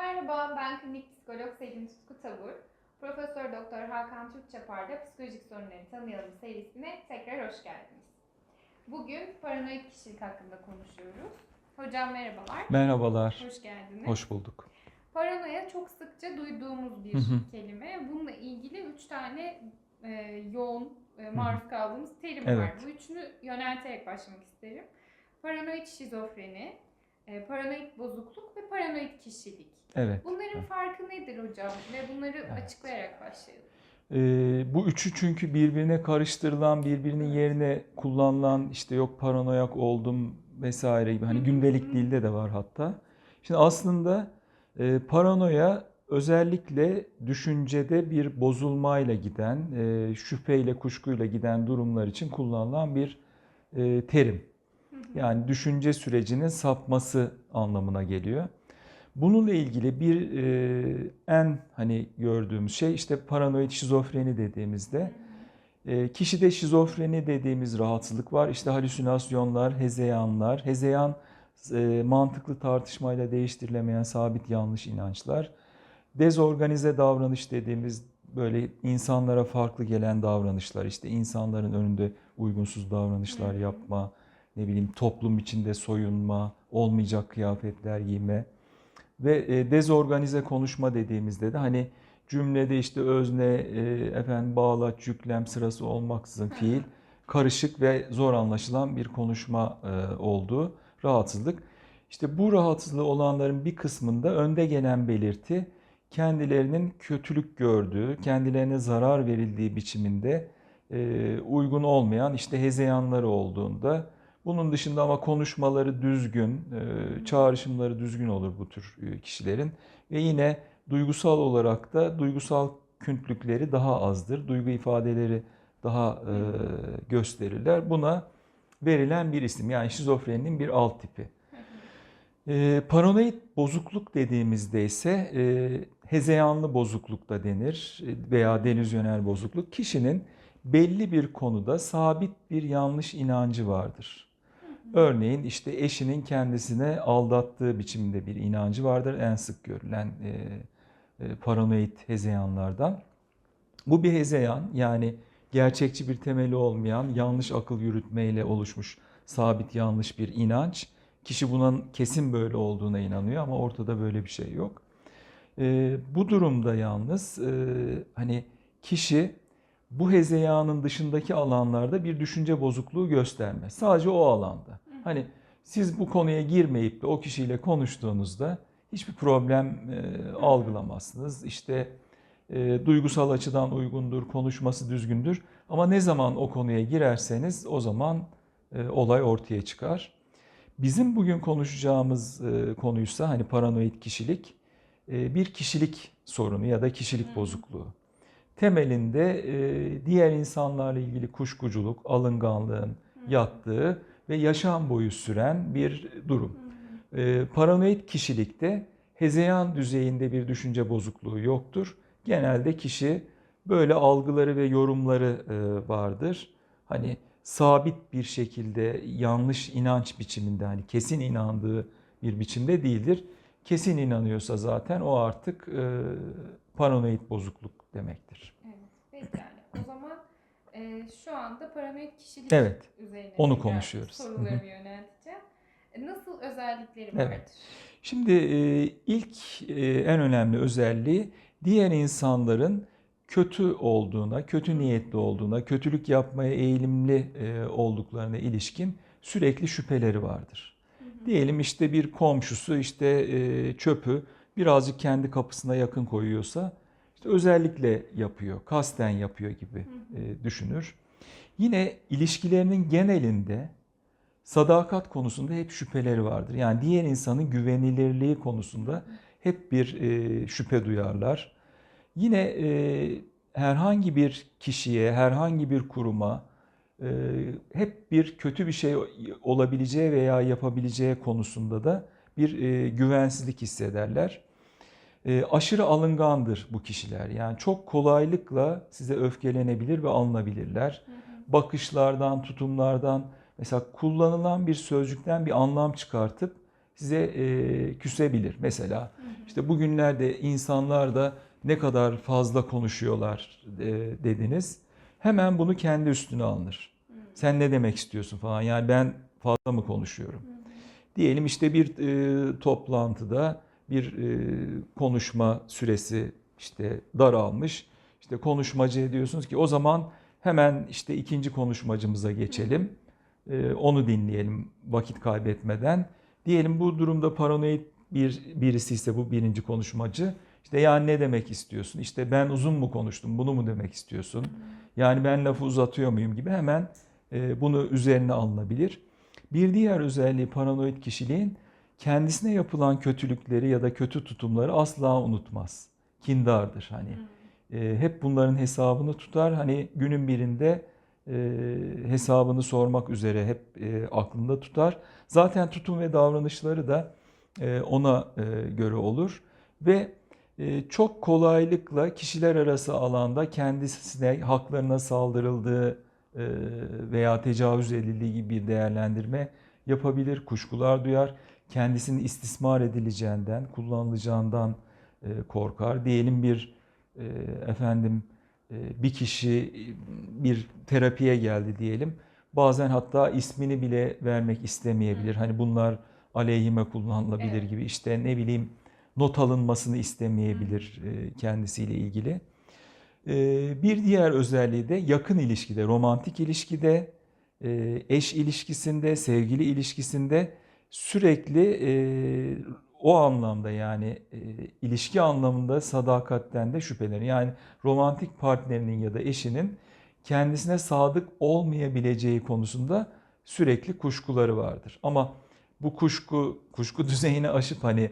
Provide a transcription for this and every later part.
Merhaba, ben klinik psikolog Selin Tutku Tavur. Profesör Doktor Hakan Türkçapar'da psikolojik sorunları tanıyalım serisine tekrar hoş geldiniz. Bugün paranoid kişilik hakkında konuşuyoruz. Hocam merhabalar, Merhabalar, hoş geldiniz. hoş bulduk. Paranoya çok sıkça duyduğumuz bir Hı hı. kelime. Bununla ilgili üç tane e, yoğun e, maruz kaldığımız terim var. Evet. Bu üçünü yönelterek başlamak isterim. Paranoid şizofreni, e, paranoid bozukluk ve paranoid kişilik. Evet, Bunların Evet. farkı nedir hocam? Ve bunları Evet. açıklayarak başlayalım. Ee, bu üçü çünkü birbirine karıştırılan, birbirinin yerine kullanılan işte yok paranoyak oldum vesaire gibi hani gündelik dilde de var hatta. Şimdi aslında e, paranoya özellikle düşüncede bir bozulmayla giden, e, şüpheyle, kuşkuyla giden durumlar için kullanılan bir e, terim. Yani düşünce sürecinin sapması anlamına geliyor. Bununla ilgili bir e, en hani gördüğümüz şey işte paranoid şizofreni dediğimizde e, kişide şizofreni dediğimiz rahatsızlık var. İşte halüsinasyonlar, hezeyanlar, hezeyan e, mantıklı tartışmayla değiştirilemeyen sabit yanlış inançlar, dezorganize davranış dediğimiz böyle insanlara farklı gelen davranışlar, işte insanların önünde uygunsuz davranışlar yapma, ne bileyim toplum içinde soyunma, olmayacak kıyafetler giyme ve e, dezorganize konuşma dediğimizde de hani cümlede işte özne, e, efendim bağlaç, yüklem sırası olmaksızın fiil karışık ve zor anlaşılan bir konuşma e, olduğu rahatsızlık. İşte bu rahatsızlığı olanların bir kısmında önde gelen belirti kendilerinin kötülük gördüğü, kendilerine zarar verildiği biçiminde uygun olmayan işte hezeyanları olduğunda bunun dışında ama konuşmaları düzgün, e, çağrışımları düzgün olur bu tür e, kişilerin ve yine duygusal olarak da duygusal küntülükleri daha azdır. Duygu ifadeleri daha e, gösterirler. Buna verilen bir isim yani şizofreninin bir alt tipi. E, paranoid bozukluk dediğimizde ise hezeyanlı bozukluk da denir veya delüzyonel bozukluk. Kişinin belli bir konuda sabit bir yanlış inancı vardır. Örneğin işte eşinin kendisine aldattığı biçimde bir inancı vardır. En sık görülen e, e, paranoid hezeyanlardan. Bu bir hezeyan yani gerçekçi bir temeli olmayan yanlış akıl yürütmeyle oluşmuş sabit yanlış bir inanç. Kişi bunun kesin böyle olduğuna inanıyor ama ortada böyle bir şey yok. E, bu durumda yalnız e, hani kişi bu hezeyanın dışındaki alanlarda bir düşünce bozukluğu göstermez. Sadece o alanda. Hani siz bu konuya girmeyip de o kişiyle konuştuğunuzda hiçbir problem e, algılamazsınız. İşte e, duygusal açıdan uygundur, konuşması düzgündür. Ama ne zaman o konuya girerseniz o zaman e, olay ortaya çıkar. Bizim bugün konuşacağımız e, konuysa hani paranoid kişilik e, bir kişilik sorunu ya da kişilik bozukluğu. Temelinde e, diğer insanlarla ilgili kuşkuculuk, alınganlığın yattığı ve yaşam boyu süren bir durum. E, paranoid kişilikte hezeyan düzeyinde bir düşünce bozukluğu yoktur. Genelde kişi böyle algıları ve yorumları e, vardır. Hani sabit bir şekilde yanlış inanç biçiminde hani kesin inandığı bir biçimde değildir. Kesin inanıyorsa zaten o artık paranoid bozukluk demektir. Evet, pekala. O zaman e, şu anda paranoid kişilik Evet, üzerine onu konuşuyoruz. Sorularımı yönelteceğim. E, Nasıl özellikleri Evet. vardır? Şimdi e, ilk e, en önemli özelliği diğer insanların kötü olduğuna, kötü niyetli olduğuna, kötülük yapmaya eğilimli e, olduklarına ilişkin sürekli şüpheleri vardır. Diyelim işte bir komşusu işte e, çöpü birazcık kendi kapısına yakın koyuyorsa işte özellikle yapıyor, kasten yapıyor gibi e, düşünür. Yine ilişkilerinin genelinde sadakat konusunda hep şüpheleri vardır. Yani diğer insanın güvenilirliği konusunda hep bir e, şüphe duyarlar. Yine e, herhangi bir kişiye, herhangi bir kuruma e, hep bir kötü bir şey olabileceği veya yapabileceği konusunda da bir e, güvensizlik hissederler. E, aşırı alıngandır bu kişiler. Yani çok kolaylıkla size öfkelenebilir ve alınabilirler. Bakışlardan, tutumlardan, mesela kullanılan bir sözcükten bir anlam çıkartıp size e, küsebilir. Mesela İşte bugünlerde insanlar da ne kadar fazla konuşuyorlar e, dediniz. Hemen bunu kendi üstüne alınır. Sen ne demek istiyorsun falan. Yani ben fazla mı konuşuyorum? Diyelim işte bir e, toplantıda bir e, konuşma süresi işte daralmış. İşte konuşmacıya diyorsunuz ki o zaman hemen işte ikinci konuşmacımıza geçelim. E, onu dinleyelim vakit kaybetmeden. Diyelim bu durumda paranoid bir birisi ise bu birinci konuşmacı. İşte yani ne demek istiyorsun? İşte ben uzun mu konuştum? Bunu mu demek istiyorsun? Yani ben lafı uzatıyor muyum gibi hemen e, bunu üzerine alınabilir. Bir diğer özelliği paranoid kişiliğin kendisine yapılan kötülükleri ya da kötü tutumları asla unutmaz. Kindardır hani. E, hep bunların hesabını tutar. Hani günün birinde e, hesabını sormak üzere hep e, aklında tutar. Zaten tutum ve davranışları da e, ona e, göre olur ve e, çok kolaylıkla kişiler arası alanda kendisine haklarına saldırıldığı e, veya tecavüz edildiği gibi bir değerlendirme yapabilir, kuşkular duyar. Kendisinin istismar edileceğinden, kullanılacağından e, korkar. Diyelim bir e, efendim e, bir kişi bir terapiye geldi diyelim. Bazen hatta ismini bile vermek istemeyebilir. Hani bunlar aleyhime kullanılabilir gibi işte ne bileyim not alınmasını istemeyebilir kendisiyle ilgili. Bir diğer özelliği de yakın ilişkide, romantik ilişkide, eş ilişkisinde, sevgili ilişkisinde sürekli e, o anlamda yani e, ilişki anlamında sadakatten de şüphelenir. Yani romantik partnerinin ya da eşinin kendisine sadık olmayabileceği konusunda sürekli kuşkuları vardır. Ama bu kuşku kuşku düzeyini aşıp hani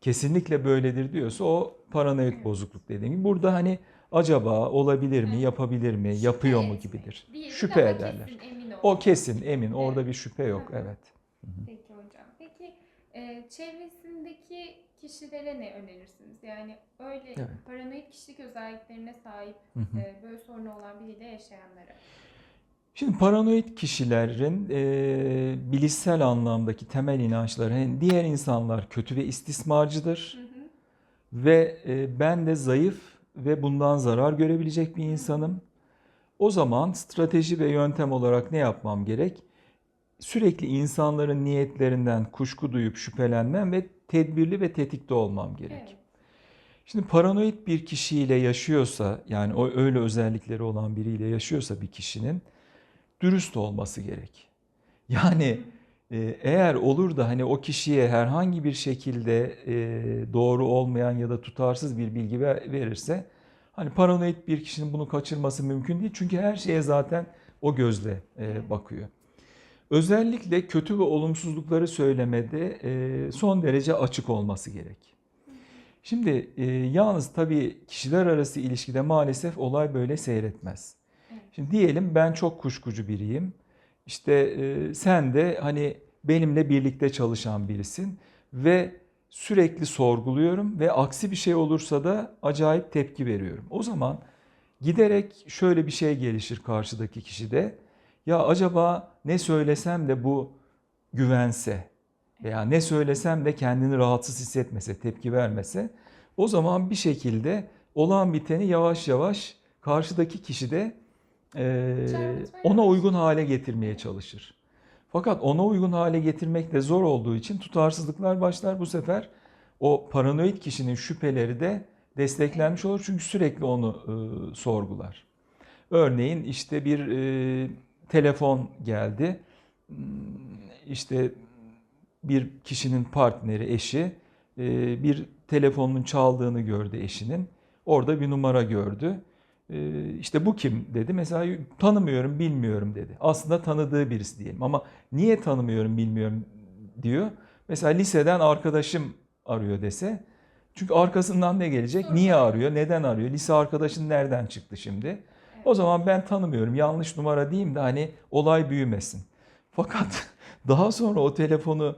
kesinlikle böyledir diyorsa o paranoid bozukluk dediğim gibi. Burada hani acaba olabilir mi, Evet. yapabilir mi, yapıyor mu gibidir. Şüphe ederler. Kesin, emin O kesin, emin. Orada Evet. bir şüphe yok. Hı Peki hocam. Peki e, çevresindeki kişilere ne önerirsiniz? Yani öyle Evet. paranoid kişilik özelliklerine sahip Hı hı. e, böyle sorunu olan biriyle yaşayanlara. Şimdi paranoid kişilerin e, bilişsel anlamdaki temel inançları hani diğer insanlar kötü ve istismarcıdır Hı hı. ve e, ben de zayıf ve bundan zarar görebilecek bir insanım. O zaman strateji ve yöntem olarak ne yapmam gerek? Sürekli insanların niyetlerinden kuşku duyup şüphelenmem ve tedbirli ve tetikte olmam gerek. Evet. Şimdi paranoid bir kişiyle yaşıyorsa yani o öyle özellikleri olan biriyle yaşıyorsa bir kişinin dürüst olması gerek. Yani e, eğer olur da hani o kişiye herhangi bir şekilde e, doğru olmayan ya da tutarsız bir bilgi ver- verirse hani paranoid bir kişinin bunu kaçırması mümkün değil. Çünkü her şeye zaten o gözle e, bakıyor. Özellikle kötü ve olumsuzlukları söylemede e, son derece açık olması gerek. Şimdi e, yalnız tabii kişiler arası ilişkide maalesef olay böyle seyretmez. Şimdi diyelim ben çok kuşkucu biriyim. İşte e, sen de hani benimle birlikte çalışan birisin ve sürekli sorguluyorum ve aksi bir şey olursa da acayip tepki veriyorum. O zaman giderek şöyle bir şey gelişir karşıdaki kişide. Ya acaba ne söylesem de bu güvense veya ne söylesem de kendini rahatsız hissetmese, tepki vermese o zaman bir şekilde olan biteni yavaş yavaş karşıdaki kişi de e, ona uygun hale getirmeye çalışır. Fakat ona uygun hale getirmek de zor olduğu için tutarsızlıklar başlar. Bu sefer o paranoid kişinin şüpheleri de desteklenmiş olur çünkü sürekli onu e, sorgular. Örneğin işte bir e, telefon geldi. Hmm, İşte bir kişinin partneri, eşi e, bir telefonun çaldığını gördü eşinin. Orada bir numara gördü. E, İşte bu kim dedi. Mesela tanımıyorum, bilmiyorum dedi. Aslında tanıdığı birisi diyelim ama niye tanımıyorum, bilmiyorum diyor. Mesela liseden arkadaşım arıyor dese. Çünkü arkasından ne gelecek? Niye arıyor? Neden arıyor? Lise arkadaşın nereden çıktı şimdi? O zaman ben tanımıyorum. Yanlış numara diyeyim de hani olay büyümesin. Fakat daha sonra o telefonu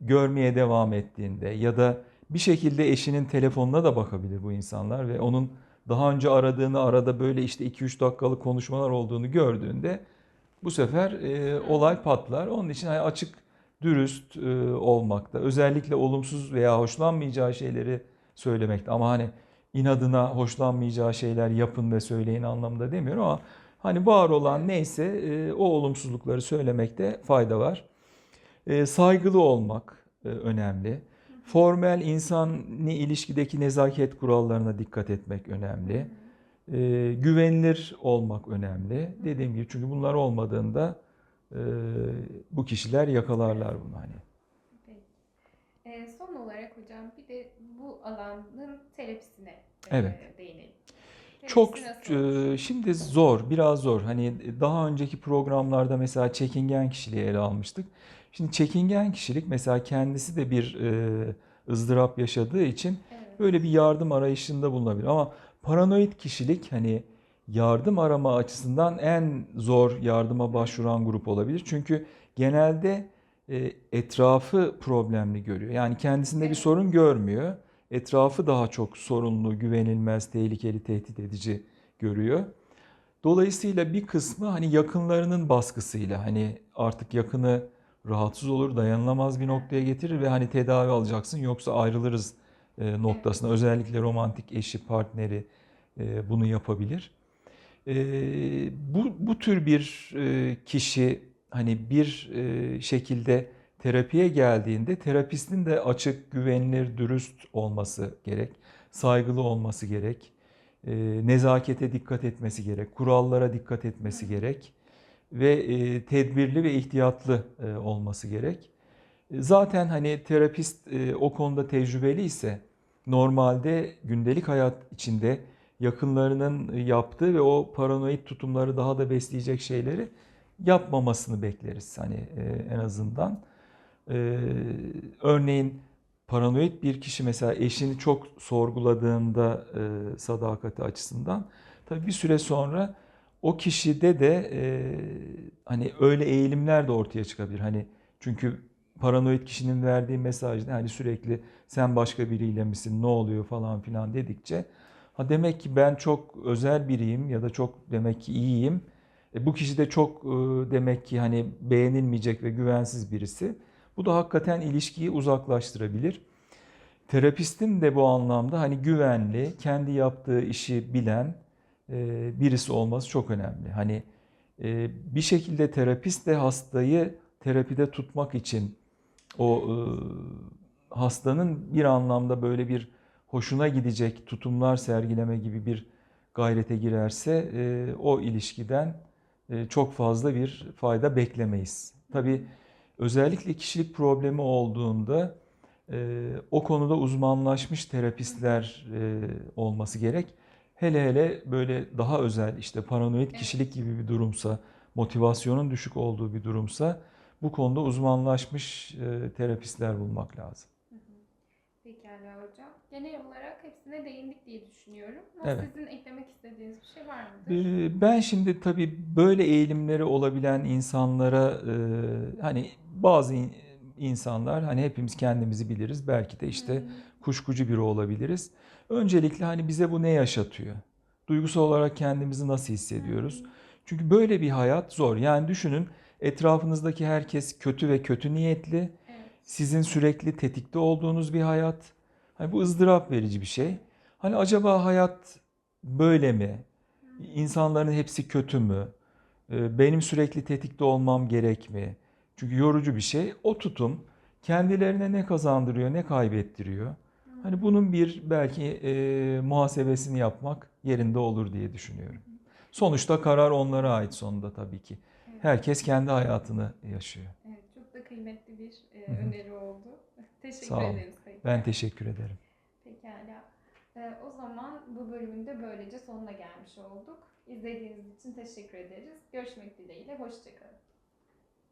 görmeye devam ettiğinde ya da bir şekilde eşinin telefonuna da bakabilir bu insanlar ve onun daha önce aradığını arada böyle işte 2-3 dakikalık konuşmalar olduğunu gördüğünde bu sefer e, olay patlar. Onun için hani açık, dürüst e, olmakta, özellikle olumsuz veya hoşlanmayacağı şeyleri söylemekte. Ama hani inadına hoşlanmayacağı şeyler yapın ve söyleyin anlamında demiyorum ama hani var olan neyse e, o olumsuzlukları söylemekte fayda var. E, saygılı olmak e, önemli. Formel insani ilişkideki nezaket kurallarına dikkat etmek önemli. Güvenilir olmak önemli. Dediğim gibi çünkü bunlar olmadığında bu kişiler yakalarlar bunu hani. Peki. Ee, son olarak hocam bir de bu alanın terapisine e, Evet. değinelim. Çok Terapisi e, şimdi zor, biraz zor. Hani daha önceki programlarda mesela çekingen kişiliği ele almıştık. Şimdi çekingen kişilik mesela kendisi de bir e, ızdırap yaşadığı için Evet. böyle bir yardım arayışında bulunabilir. Ama paranoid kişilik hani yardım arama açısından en zor yardıma başvuran grup olabilir. Çünkü genelde e, etrafı problemli görüyor. Yani kendisinde bir Evet. sorun görmüyor. Etrafı daha çok sorunlu, güvenilmez, tehlikeli, tehdit edici görüyor. Dolayısıyla bir kısmı hani yakınlarının baskısıyla hani artık yakını rahatsız olur, dayanılamaz bir noktaya getirir ve hani tedavi alacaksın yoksa ayrılırız e, noktasına. Özellikle romantik eşi, partneri e, bunu yapabilir. E, bu, bu tür bir kişi hani bir şekilde terapiye geldiğinde terapistin de açık, güvenilir, dürüst olması gerek, saygılı olması gerek, e, nezakete dikkat etmesi gerek, kurallara dikkat etmesi gerek ve e, tedbirli ve ihtiyatlı e, olması gerek. Zaten hani terapist o konuda tecrübeli ise normalde gündelik hayat içinde yakınlarının yaptığı ve o paranoid tutumları daha da besleyecek şeyleri yapmamasını bekleriz hani en azından. E, örneğin paranoid bir kişi mesela eşini çok sorguladığında e, sadakati açısından tabii bir süre sonra o kişide de e, hani öyle eğilimler de ortaya çıkabilir. Hani çünkü paranoid kişinin verdiği mesaj ne? Hani sürekli sen başka biriyle misin? Ne oluyor falan filan dedikçe ha demek ki ben çok özel biriyim ya da çok demek ki iyiyim. E, bu kişi de çok e, demek ki hani beğenilmeyecek ve güvensiz birisi. Bu da hakikaten ilişkiyi uzaklaştırabilir. Terapistin de bu anlamda hani güvenli, kendi yaptığı işi bilen e, birisi olması çok önemli. Hani e, bir şekilde terapist de hastayı terapide tutmak için o e, hastanın bir anlamda böyle bir hoşuna gidecek tutumlar sergileme gibi bir gayrete girerse o ilişkiden çok fazla bir fayda beklemeyiz. Tabii özellikle kişilik problemi olduğunda e, o konuda uzmanlaşmış terapistler e, olması gerek. Hele hele böyle daha özel işte paranoid kişilik gibi bir durumsa, motivasyonun düşük olduğu bir durumsa bu konuda uzmanlaşmış e, terapistler bulmak lazım. Pekala hocam. Genel olarak hepsine değindik diye düşünüyorum. Ama Evet. sizin eklemek istediğiniz bir şey var mıdır? Ee, Ben şimdi tabii böyle eğilimleri olabilen insanlara e, hani bazı in- insanlar hani hepimiz kendimizi biliriz belki de işte kuşkucu biri olabiliriz. Öncelikle hani bize bu ne yaşatıyor? Duygusal olarak kendimizi nasıl hissediyoruz? Çünkü böyle bir hayat zor. Yani düşünün etrafınızdaki herkes kötü ve kötü niyetli. Sizin sürekli tetikte olduğunuz bir hayat. Hani bu ızdırap verici bir şey. Hani acaba hayat böyle mi? İnsanların hepsi kötü mü? Benim sürekli tetikte olmam gerek mi? Çünkü yorucu bir şey. O tutum kendilerine ne kazandırıyor, ne kaybettiriyor? Hani bunun bir belki e, muhasebesini yapmak yerinde olur diye düşünüyorum. Sonuçta karar onlara ait sonunda tabii ki. Evet. Herkes kendi hayatını yaşıyor. Evet, çok da kıymetli bir e, Hı hı. öneri oldu. Teşekkür Sağ olun. ederiz Sayın Ben teşekkür ederim. Pekala. E, o zaman bu bölümün de böylece sonuna gelmiş olduk. İzlediğiniz için teşekkür ederiz. Görüşmek dileğiyle. Hoşçakalın.